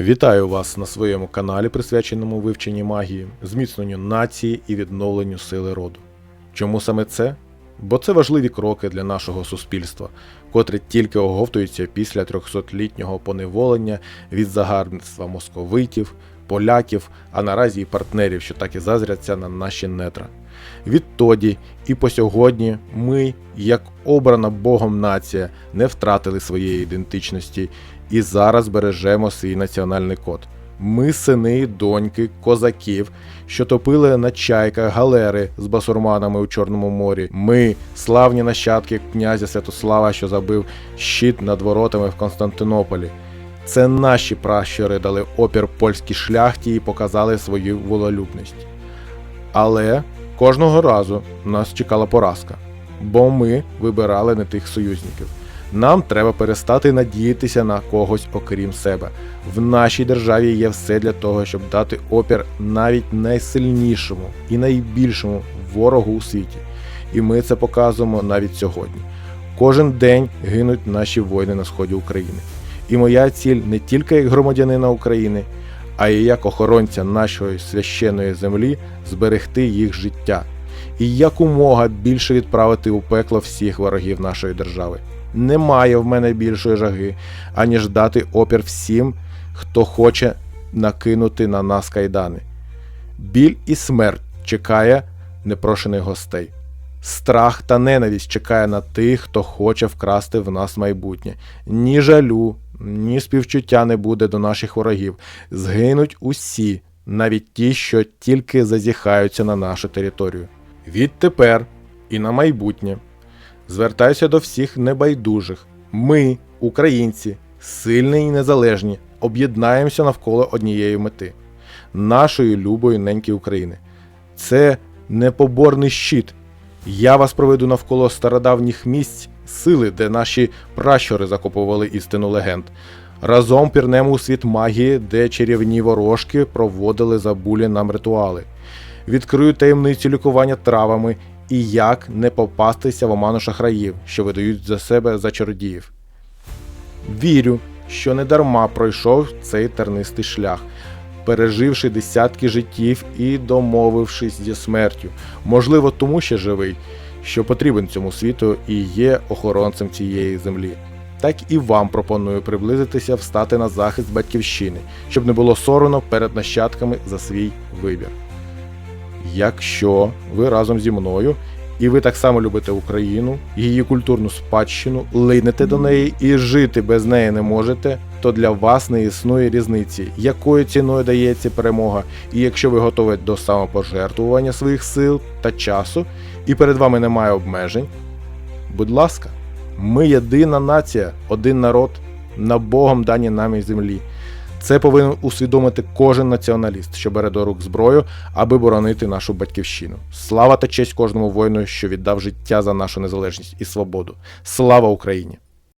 Вітаю вас на своєму каналі, присвяченому вивченню магії, зміцненню нації і відновленню сили роду. Чому саме це? Бо це важливі кроки для нашого суспільства, котре тільки оговтується після 300-літнього поневолення від загарбництва московитів, поляків, а наразі і партнерів, що так і зазряться на наші нетра. Відтоді і по сьогодні ми, як обрана Богом нація, не втратили своєї ідентичності і зараз бережемо свій національний код. Ми сини і доньки козаків, що топили на чайках галери з басурманами у Чорному морі. Ми славні нащадки князя Святослава, що забив щит над воротами в Константинополі. Це наші пращури дали опір польській шляхті і показали свою вололюбність. Але кожного разу нас чекала поразка, бо ми вибирали не тих союзників. Нам треба перестати надіятися на когось окрім себе. В нашій державі є все для того, щоб дати опір навіть найсильнішому і найбільшому ворогу у світі. І ми це показуємо навіть сьогодні. Кожен день гинуть наші воїни на сході України. І моя ціль не тільки як громадянина України, а й як охоронця нашої священної землі зберегти їх життя і якомога більше відправити у пекло всіх ворогів нашої держави. Немає в мене більшої жаги, аніж дати опір всім, хто хоче накинути на нас кайдани. Біль і смерть чекає непрошених гостей. Страх та ненависть чекає на тих, хто хоче вкрасти в нас майбутнє. Ні жалю, ні співчуття не буде до наших ворогів. Згинуть усі, навіть ті, що тільки зазіхаються на нашу територію. Відтепер і на майбутнє. Звертаюся до всіх небайдужих. Ми, українці, сильні і незалежні, об'єднаємося навколо однієї мети нашої любої неньки України. Це непоборний щит. Я вас проведу навколо стародавніх місць сили, де наші пращури закопували істину легенд. Разом пірнемо у світ магії, де чарівні ворожки проводили забулі нам ритуали. Відкрию таємницю лікування травами і як не попастися в оману шахраїв, що видають за себе за чародіїв. Вірю, що недарма пройшов цей тернистий шлях, переживши десятки життів і домовившись зі смертю. Можливо, тому ще живий, що потрібен цьому світу і є охоронцем цієї землі. Так і вам пропоную приблизитися, встати на захист батьківщини, щоб не було соромно перед нащадками за свій вибір. Якщо ви разом зі мною і ви так само любите Україну, її культурну спадщину, линете до неї і жити без неї не можете, то для вас не існує різниці, якою ціною дається перемога. І якщо ви готові до самопожертвування своїх сил та часу, і перед вами немає обмежень, будь ласка, ми єдина нація, один народ на Богом дані нам і землі. Це повинен усвідомити кожен націоналіст, що бере до рук зброю, аби боронити нашу батьківщину. Слава та честь кожному воїну, що віддав життя за нашу незалежність і свободу. Слава Україні!